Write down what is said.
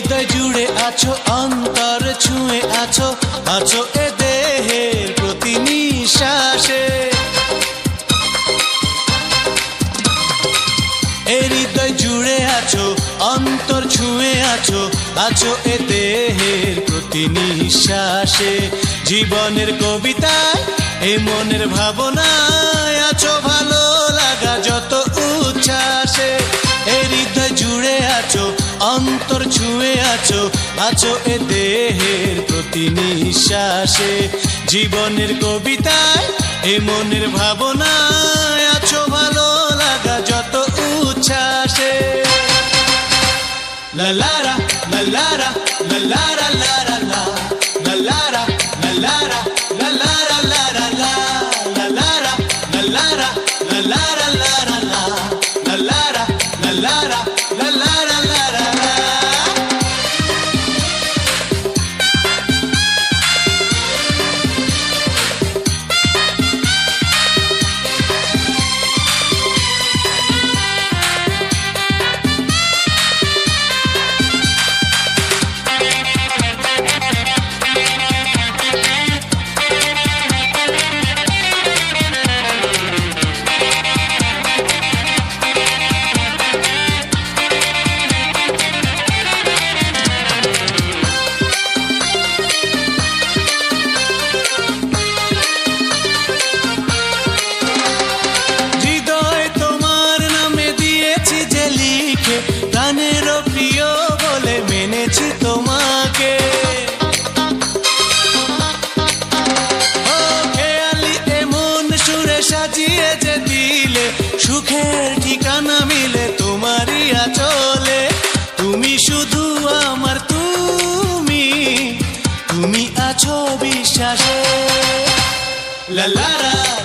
আছো, অন্তর ছুঁয়ে আছো আছো এ দেহের প্রতি নিঃশ্বাসে। এ হৃদয় জুড়ে আছো, অন্তর ছুঁয়ে আছো আছো এ দেহের প্রতি নিঃশ্বাসে। জীবনের কবিতায়, এ মনের ভাবনায় আছো ভালো শুয়ে আছো আছো এ দেহের প্রতি নিঃশ্বাসে জীবনের কবিতায় এ মনের ভাবনায় আছো ভালো লাগা যত উচ্ছ্বাসে লালারা লালারা লালারা লারা লালারা লালারা লালারা লারা লালারা লালারা লালারা লালারা ঠিকানা মিলে তোমারই আচলে। তুমি শুধু আমার, তুমি তুমি আছো বিশ্বাসে। লা লা লা লা লা লা